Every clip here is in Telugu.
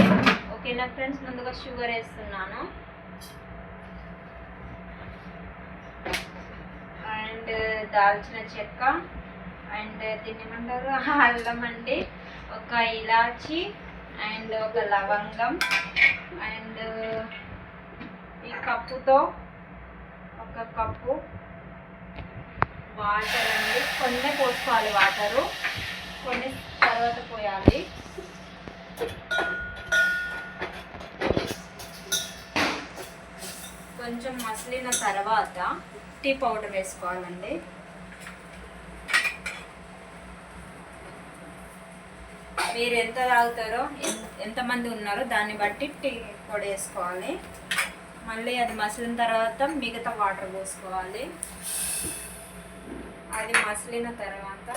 అండి. ఓకేనా ఫ్రెండ్స్ ముందుగా షుగర్ వేస్తున్నాను. అండ్ దాల్చిన చెక్క అండ్ తినేమంటారు అల్లం అండి ఒక ఇలాచి అండ్ ఒక లవంగం అండ్ ఈ కప్పుతో ఒక కప్పు వాటర్ అండి. కొన్ని పోసుకోవాలి వాటరు. కొన్ని తర్వాత పోయాలి. కొంచెం మసిలిన తర్వాత టీ పౌడర్ వేసుకోవాలండి. మీరు ఎంత తాగుతారో ఎంతమంది ఉన్నారో దాన్ని బట్టి టీ పొడి వేసుకోవాలి. మళ్ళీ అది మసిలిన తర్వాత మిగతా వాటర్ పోసుకోవాలి. అది మసిలిన తర్వాత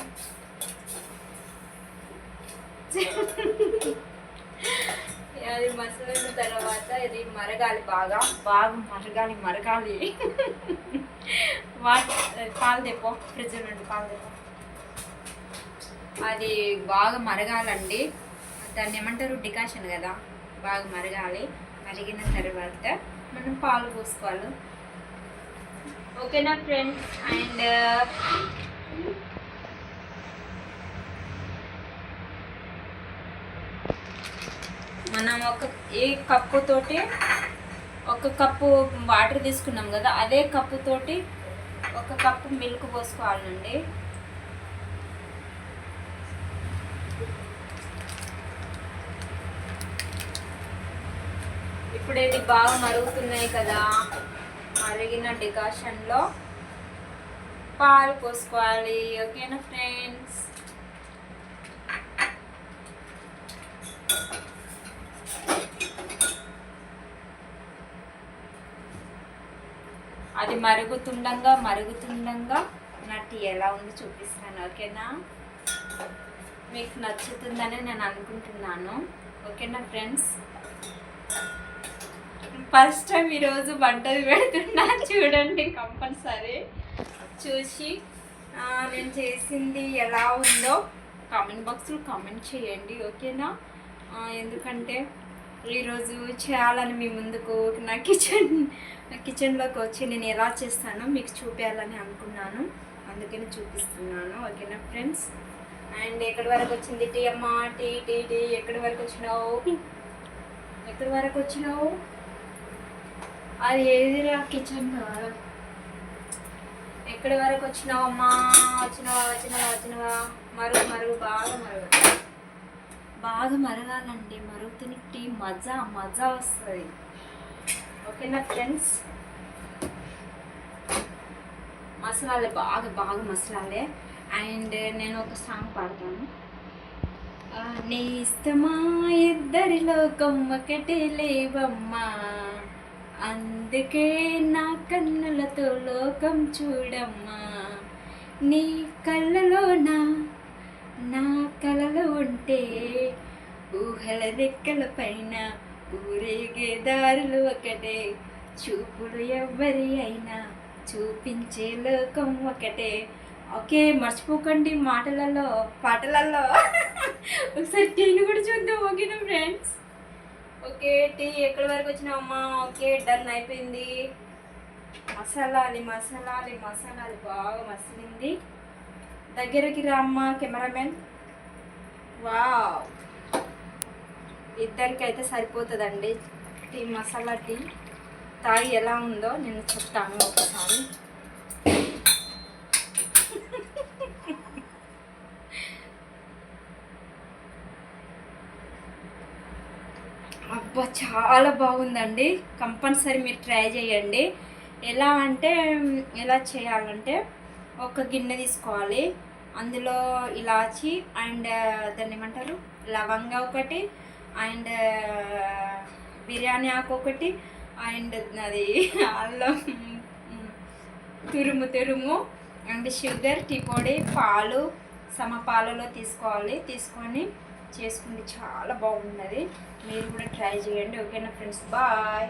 అది మసలిన తర్వాత ఇది మరగాలి బాగా. బాగా మరగాలి మరగాలి. వాట్ పాలు తెప్పో ఫ్రిడ్జ్ నుండి పాలు తెప్పో. అది బాగా మరగాలండి. దాన్ని ఏమంటారు? డికాషన్ కదా. బాగా మరగాలి. మరిగిన తర్వాత మనం పాలు పోసుకోవాలి. ఓకేనా ఫ్రెండ్స్? అండ్ మనం ఒక ఏ కప్పుతోటి ఒక కప్పు వాటర్ తీసుకున్నాం కదా అదే కప్పుతోటి ఒక కప్పు మిల్క్ పోసుకోవాలండి. ఇప్పుడు ఇది బాగా మరుగుతున్నాయి కదా మరిగిన డికాషన్లో పాలు పోసుకోవాలి ఓకేనా ఫ్రెండ్స్ అది మరుగుతుండగా మరుగుతుండగా. నా టీ ఎలా ఉంది చూపిస్తాను ఓకేనా? మీకు నచ్చుతుందని నేను అనుకుంటున్నాను. ఓకేనా ఫ్రెండ్స్? ఫస్ట్ టైం ఈరోజు వంటలు పెడుతున్నా. చూడండి కంపల్సరీ. చూసి నేను చేసింది ఎలా ఉందో కామెంట్ బాక్స్లో కామెంట్ చేయండి ఓకేనా? ఎందుకంటే ఈరోజు చేయాలని మీ ముందుకు నా కిచెన్ నా కిచెన్లోకి వచ్చి నేను ఎలా చేస్తానో మీకు చూపించాలని అనుకున్నాను. అందుకని చూపిస్తున్నాను. ఓకేనా ఫ్రెండ్స్? అండ్ ఎక్కడి వరకు వచ్చింది? టీ అమ్మ టీ టీ టీ. ఎక్కడి వరకు వచ్చినావు? ఎక్కడి వరకు వచ్చినావు? అది ఏదిరా కిచెన్? ఎక్కడి వరకు వచ్చినావమ్మా? వచ్చినవా వచ్చినవా వచ్చినవా? మరుగు మరుగు బాగా మరుగు. బాగా మరగాలండి. మరుగుతుని టీ మజా మజా వస్తుంది. ఓకేనా ఫ్రెండ్స్? మసాలాలే బాగా బాగా మసాలాలే. అండ్ నేను ఒక సాంగ్ పాడతాను. నీ ఇష్టమా ఇద్దరి లోకం ఒకటి లేవమ్మా. అందుకే నా కన్నులతో లోకం చూడమ్మా. నీ కళ్ళలోనా? నా కలలో ఉంటే ఊహల రెక్కల పైన ఊరేగే దారులు ఒకటే. చూపులు ఎవ్వరి అయినా చూపించే లోకం ఒకటే. ఓకే మర్చిపోకండి మాటలలో పాటలలో. ఒకసారి టీని కూడా చూద్దాం ఓకేనా ఫ్రెండ్స్? ఓకే టీ ఎక్కడి వరకు వచ్చినావమ్మా? ఓకే డన్ అయిపోయింది. మసాలాలి మసాలాలి మసాలాలి. బాగా మసిలింది. దగ్గరికి రామ్మా కెమెరామెన్. వావ్. ఇద్దరికైతే సరిపోతుందండి. Tea masala tea. తాగి ఎలా ఉందో నేను చెప్తాను ఒకసారి. అబ్బా చాలా బాగుందండి. కంపల్సరీ మీరు ట్రై చేయండి. ఎలా అంటే ఎలా చేయాలంటే ఒక గిన్నె తీసుకోవాలి. అందులో ఇలాచి అండ్ దాన్ని ఏమంటారు? లవంగా ఒకటి అండ్ బిర్యానీ ఆకు ఒకటి అండ్ అది అల్లం తురుము తురుము అండ్ షుగర్ టీ పొడి పాలు సమపాలలో తీసుకోవాలి. తీసుకొని చేసుకుంటే చాలా బాగున్నది మీరు కూడా ట్రై చేయండి. ఓకేనా ఫ్రెండ్స్? బాయ్.